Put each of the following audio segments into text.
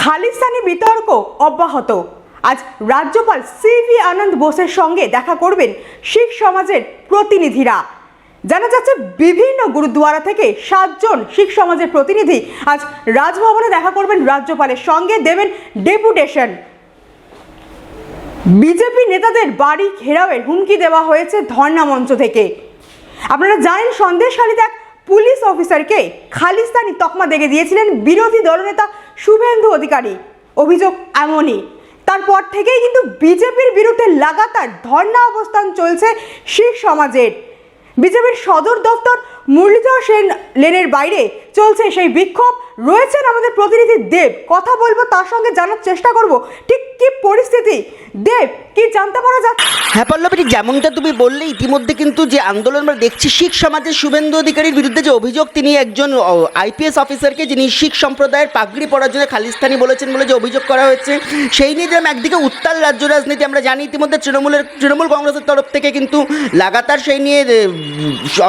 খালিস্তানি বিতর্ক অব্যাহত। আজ রাজ্যপাল সিভি আনন্দ বোসের সঙ্গে দেখা করবেন শিখ সমাজের প্রতিনিধিরা। জানা যাচ্ছে বিভিন্ন গুরুদুয়ারা থেকে সাতজন শিখ সমাজের প্রতিনিধি আজ রাজভবনে দেখা করবেন রাজ্যপালের সঙ্গে দেবেন ডেপুটেশন। বিজেপি নেতাদের বাড়ি ঘেরাওয়ের হুমকি দেওয়া হয়েছে ধর্ণা মঞ্চ থেকে। আপনারা জানেন সন্দেশখালীতে এক পুলিশ অফিসারকে খালিস্তানি তকমা দেখে দিয়েছিলেন বিরোধী দলনেতা শুভেন্দু অধিকারী, অভিযোগ এমনই। তারপর থেকেই কিন্তু বিজেপির বিরুদ্ধে লাগাতার ধর্ণা অবস্থান চলছে শিখ সমাজের। বিজেপির সদর দপ্তর মুরলীধর সেন লেনের বাইরে চলছে সেই বিক্ষোভ। রয়েছেন আমাদের প্রতিনিধি দেব। কথা বলব তার সঙ্গে জানার চেষ্টা করব। ঠিক কি পরিস্থিতি? দেব, কি জানতে পারা যাচ্ছে? হ্যাঁ পল্লবী যেমনটা তুমি বললে, ইতিমধ্যে কিন্তু যে আন্দোলন আমরা দেখছি, শিখ সমাজের শুভেন্দু অধিকারীর বিরুদ্ধে যে অভিযোগ, তিনি একজন আইপিএস অফিসারকে, যিনি শিখ সম্প্রদায়ের পাগড়ি পরার জন্য খালিস্তানি বলেছেন বলে যে অভিযোগ করা হয়েছে, সেই নিয়ে যেরকম একদিকে উত্তাল রাজ্য রাজনীতি আমরা জানি, ইতিমধ্যে তৃণমূলের, তৃণমূল কংগ্রেসের তরফ থেকে কিন্তু লাগাতার সেই নিয়ে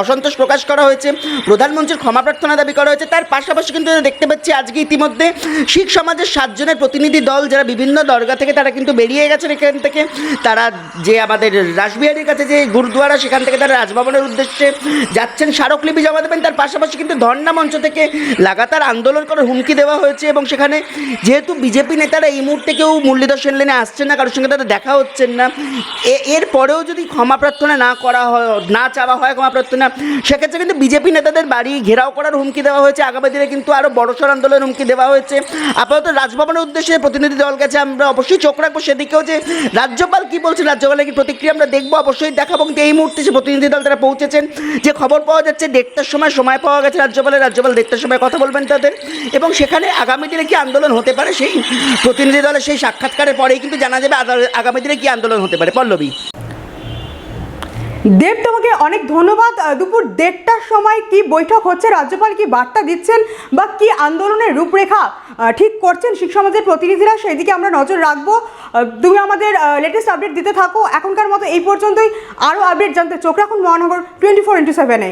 অসন্তোষ প্রকাশ করা হয়েছে, প্রধানমন্ত্রীর ক্ষমা প্রার্থনা দাবি করা হয়েছে, তার পাশাপাশি কিন্তু দেখতে পাচ্ছি আজকে ইতিমধ্যে শিখ সমাজের সাতজনের প্রতিনিধি দল যারা বিভিন্ন দরগা থেকে তারা কিন্তু বেরিয়ে গেছেন এখান থেকে। তারা যে আমাদের রাসবিহারীর কাছে যে গুরুদুয়ারা, সেখান থেকে তারা রাজভবনের উদ্দেশ্যে যাচ্ছেন। স্মারকলিপি জমা দেবেন, তার পাশাপাশি কিন্তু ধর্ণা মঞ্চ থেকে লাগাতার আন্দোলন করার হুমকি দেওয়া হয়েছে এবং সেখানে যেহেতু বিজেপি নেতারা এই মুহূর্তে কেউ মুরলীধর সেন লেনে আসছেন না, কারোর সঙ্গে তাদের দেখা হচ্ছেন না এর পরেও যদি ক্ষমা প্রার্থনা না করা হয়, না চাওয়া হয় ক্ষমা প্রার্থনা, সেক্ষেত্রে কিন্তু বিজেপি নেতাদের বাড়ি ঘেরাও করার হুমকি দেওয়া হয়েছে। আগামী দিনে কিন্তু আরও বড়সড় আন্দোলনের হুমকি দেওয়া হয়েছে। আপাতত রাজভবনের উদ্দেশ্যে প্রতিনিধি দল গেছে। আমরা অবশ্যই চোখ রাখব সেদিকেও যে রাজ্যপাল কি বলছেন, রাজ্যপালের কি প্রতিক্রিয়া আমরা দেখব। অবশ্যই দেখাবো। কিন্তু এই মুহূর্তে যে প্রতিনিধি দল তারা পৌঁছেছেন, যে খবর পাওয়া যাচ্ছে, দেড়টার সময় সময় পাওয়া গেছে রাজ্যপালের। রাজ্যপাল দেড়টার সময় কথা বলবেন তাদের। এবং সেখানে আগামী দিনে কি আন্দোলন হতে পারে সেই প্রতিনিধি দলের সেই সাক্ষাৎকারের পরেই কিন্তু জানা যাবে আগামী দিনে কি আন্দোলন হতে পারে। পল্লবী। দেব, তোমাকে অনেক ধন্যবাদ। দুপুর দেড়টার সময় কি বৈঠক হচ্ছে? রাজ্যপাল কি বার্তা দিচ্ছেন বা কি আন্দোলনের রূপরেখা ঠিক করছেন শিখ সমাজের প্রতিনিধিরা? সেই দিকে আমরা নজর রাখব। তুমি আমাদের লেটেস্ট আপডেট দিতে থাকো। এখনকার মতো এই পর্যন্তই। আরও আপডেট জানতে চোখ রাখুন মহানগর টোয়েন্টি ফোর ইন্টু সেভেনে